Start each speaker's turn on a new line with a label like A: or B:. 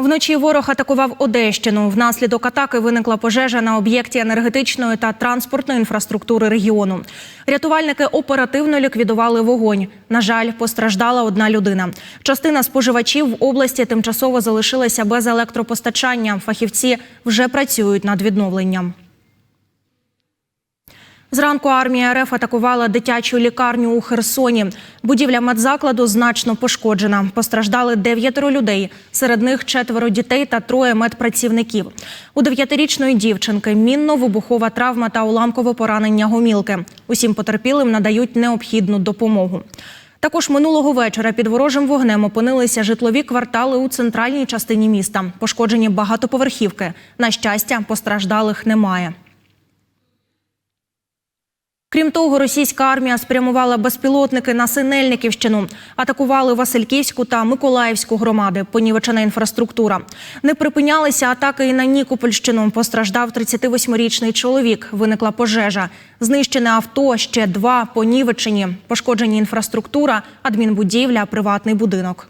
A: Вночі ворог атакував Одещину. Внаслідок атаки виникла пожежа на об'єкті енергетичної та транспортної інфраструктури регіону. Рятувальники оперативно ліквідували вогонь. На жаль, постраждала одна людина. Частина споживачів в області тимчасово залишилася без електропостачання. Фахівці вже працюють над відновленням. Зранку армія РФ атакувала дитячу лікарню у Херсоні. Будівля медзакладу значно пошкоджена. Постраждали дев'ятеро людей. Серед них четверо дітей та троє медпрацівників. У дев'ятирічної дівчинки мінно-вибухова травма та уламкове поранення гомілки. Усім потерпілим надають необхідну допомогу. Також минулого вечора під ворожим вогнем опинилися житлові квартали у центральній частині міста. Пошкоджені багатоповерхівки. На щастя, постраждалих немає. Крім того, російська армія спрямувала безпілотники на Синельниківщину, атакували Васильківську та Миколаївську громади, понівечена інфраструктура. Не припинялися атаки і на Нікопольщину. Постраждав 38-річний чоловік. Виникла пожежа. Знищене авто, ще два понівечені. Пошкоджені інфраструктура, адмінбудівля, приватний будинок.